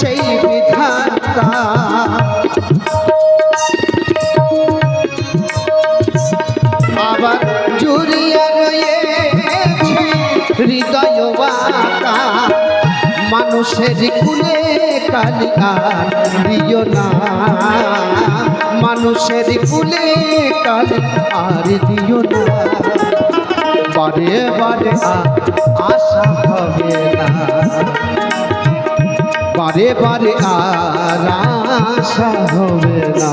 সেই বিধাতা আবার জুড়িয়া রয়েছে হৃদয় বাঁকা। মানুষের কুলে কালিয়ার দিও না। মানুষের কুলে কালি আর দিও না। বারে বারে আশা হবে না। বারে বারে আশা হবে না।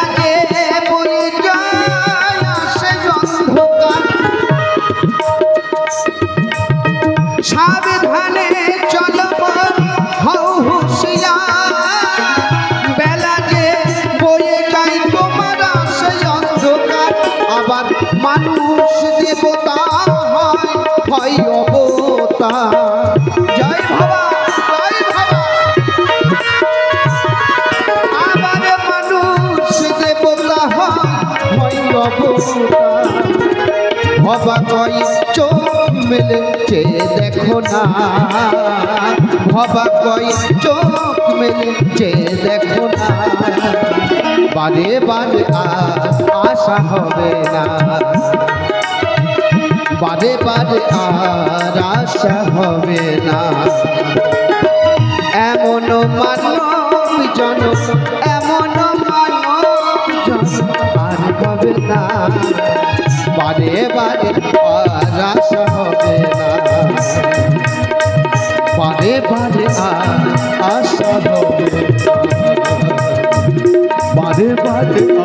আবার মানুষ দেবতা দেখো না। কই চোখ মেলে চেয়ে দেখো না। বারে বারে আর আশা হবে না। বারে বারে আর আশা হবে না। এমন মানব জন এমন মানব জন আর হবে না। বারে বারে আর আশা হবে না। বারে বারে আর আশা হবে না। বারে